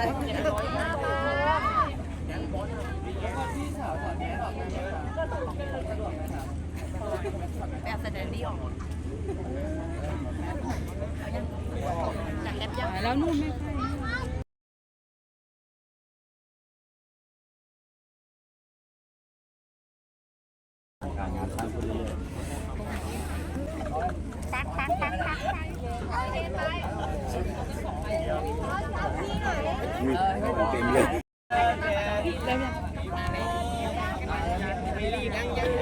แลแสดงนี้ออกจากแอปยังแล้วนู่นไม่ใช่การงานสร้างคนเรื่อยปักปักปักปักไป มีของ เต็มเลย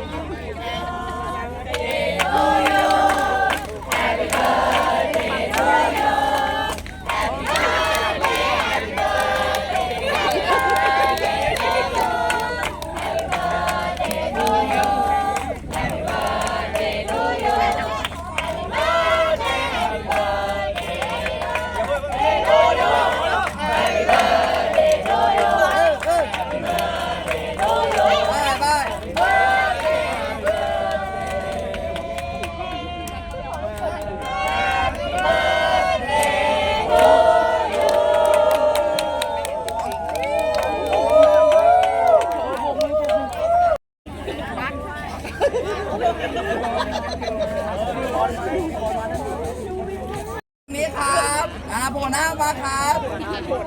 นี่ครับอ่าโผล่หน้ามาครับ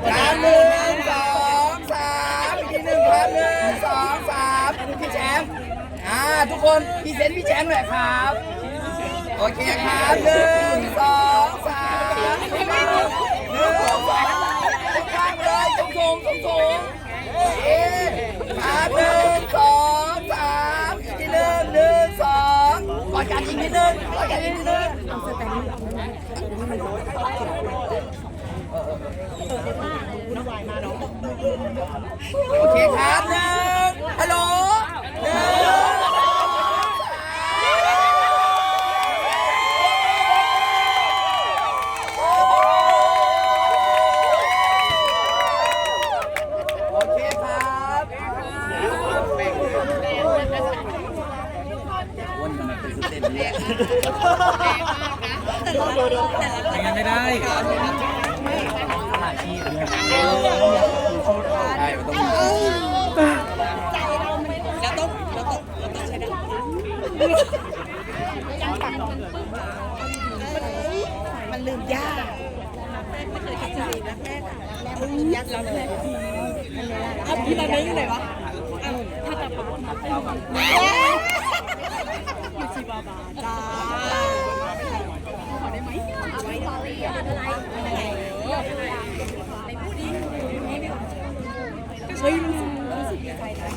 สามหนึ่งสองสามอีกทีหนึ่งครับหนึ่งสองสามพี่แชมป์อ่าทุกคนพรีเซนต์พี่แชมป์หน่อยครับ โอเคครับหนึ่งสองสามหนึ่งสองสามข้างเลยสูงสูงสูงสูงเอ๊ะครับหนึ่งสองสามอีกทีหนึ่งหนึ่งส องนิดกันอีกนิดนึงเอดกันอีกนิดนึงโอเคครับหนึ่งฮัลโหลหนึ่งโอเคครับ วันมัน เป็นสเต็ปเนี่ยยังไม่ได้ใช่มันต้องมีแล้วต้องแล้วต้องแล้วต้องใช้ได้มันลืมยากไม่เคยคิดจะลืมรักแม่ค่ะรักแม่มันลืมยากเลยเอาพี่ตอนนี้อยู่ไหนวะถ้าจะบอก ใจนะ